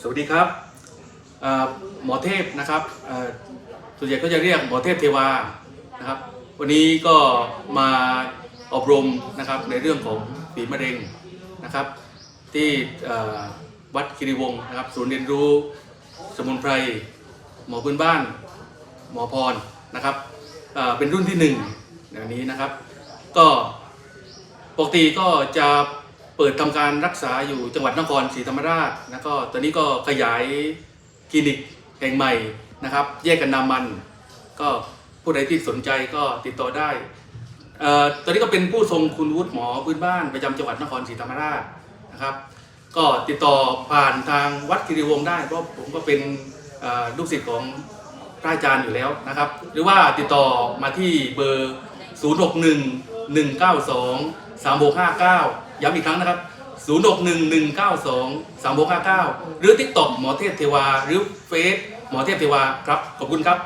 สวัสดีครับหมอเทพนะครับส่วนใหญ่ก็จะเรียกหมอเทพเทวานะครับ วันนี้ก็มาอบรมนะครับในเรื่องของฝีมะเร็งนะครับ ที่วัดคิริวงศ์นะครับศูนย์เรียนรู้สมุนไพรหมอพื้นบ้าน หมอพรนะครับเเป็นรุ่นที่หนึ่งในวันนี้นะครับ ก็ปกติก็จะ เปิดทำการรักษาอยู่จังหวัดนครศรีธรรมราชแล้วก็ตอนนี้ก็ขยายคลินิกแห่งใหม่นะครับ แยกกันนามัน ก็ผู้ใดที่สนใจก็ติดต่อได้ออตอนนี้ก็เป็นผู้ทรงคุณวุฒิหมอพื้นบ้านประจำจังหวัดนครศรีธรรมราชนะครับ ก็ติดต่อผ่านทางวัดคิริวงศ์ได้เพราะผมก็เป็นลูกศิษย์ของพระอาจารย์อยู่แล้วนะครับ หรือว่าติดต่อมาที่เบอร์ 061 192 3659 ย้ำอีกครั้งนะครับ 061 192 3659 หรือ TikTok หมอเทพเทวา หรือเฟซหมอเทพเทวาครับ ขอบคุณครับ